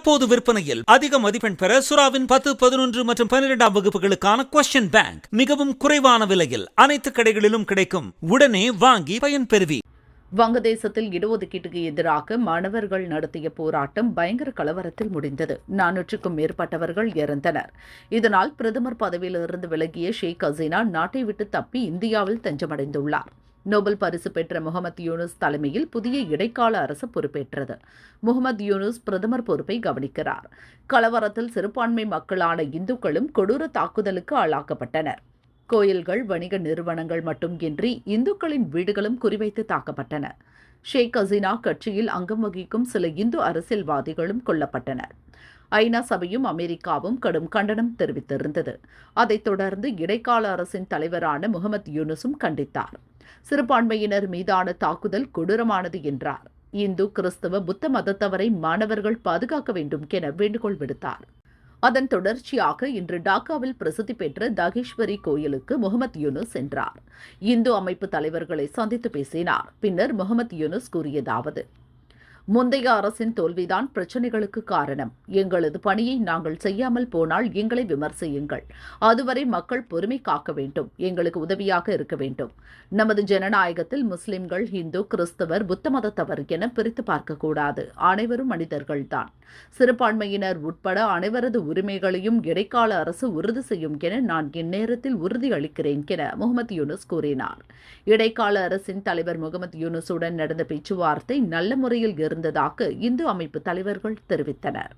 தற்போது விற்பனையில் அதிக மதிப்பெண் பெற சுறாவின் பத்து பதினொன்று மற்றும் பன்னிரெண்டாம் வகுப்புகளுக்கான கொஸ்டின் பேங்க் மிகவும் குறைவான விலையில் அனைத்து கடைகளிலும் கிடைக்கும். உடனே வாங்கி பயன்பெறுவி வங்கதேசத்தில் இடஒதுக்கீட்டுக்கு எதிராக மாணவர்கள் நடத்திய போராட்டம் பயங்கர கலவரத்தில் முடிந்தது. நானூற்றுக்கும் மேற்பட்டவர்கள் இறந்தனர். இதனால் பிரதமர் பதவியிலிருந்து விலகிய ஷேக் ஹசீனா நாட்டை விட்டு தப்பி இந்தியாவில் தஞ்சமடைந்துள்ளார். நோபல் பரிசு பெற்ற முகமது யூனுஸ் தலைமையில் புதிய இடைக்கால அரசு பொறுப்பேற்றது. முகமது யூனுஸ் பிரதமர் பொறுப்பை கவனிக்கிறார். கலவரத்தில் சிறுபான்மை மக்களான இந்துக்களும் கொடூர தாக்குதலுக்கு ஆளாக்கப்பட்டனர். கோயில்கள் வணிக நிறுவனங்கள் மட்டுமின்றி இந்துக்களின் வீடுகளும் குறிவைத்து தாக்கப்பட்டன. ஷேக் ஹசீனா கட்சியில் அங்கம் வகிக்கும் சில இந்து அரசியல்வாதிகளும் கொல்லப்பட்டனர். ஐநா சபையும் அமெரிக்காவும் கடும் கண்டனம் தெரிவித்திருந்தது. அதைத் தொடர்ந்து இடைக்கால அரசின் தலைவரான முகமது யூனுஸும் கண்டித்தார். சிறுபான்மையினர் மீதான தாக்குதல் கொடூரமானது என்றார். இந்து கிறிஸ்தவ புத்த மதத்தவரை மாணவர்கள் பாதுகாக்க வேண்டும் என வேண்டுகோள் விடுத்தார். அதன் தொடர்ச்சியாக இன்று டாக்காவில் பிரசித்தி பெற்ற தகேஸ்வரி கோயிலுக்கு முகமது யூனுஸ் சென்றார். இந்து அமைப்பு தலைவர்களை சந்தித்து பேசினார். பின்னர் முகமது யூனுஸ் கூறியதாவது முந்தைய அரசின் தோல்விதான் பிரச்சனைகளுக்கு காரணம். எங்களது பணியை நாங்கள் செய்யாமல் போனால் எங்களை விமர்சியுங்கள். அதுவரை மக்கள் பொறுமை காக்க வேண்டும். எங்களுக்கு உதவியாக இருக்க வேண்டும். நமது ஜனநாயகத்தில் முஸ்லிம்கள் இந்து கிறிஸ்தவர் புத்த மதத்தவர் என பிரித்து பார்க்கக்கூடாது. அனைவரும் மனிதர்கள்தான். சிறுபான்மையினர் உட்பட அனைவரது உரிமைகளையும் இடைக்கால அரசு உறுதி செய்யும் என நான் இந்நேரத்தில் உறுதியளிக்கிறேன் என முகமது யூனுஸ் கூறினார். இடைக்கால அரசின் தலைவர் முகமது யூனுஸுடன் நடந்த பேச்சுவார்த்தை நல்ல முறையில் இருந்ததாக இந்து அமைப்பு தலைவர்கள் தெரிவித்தனர்.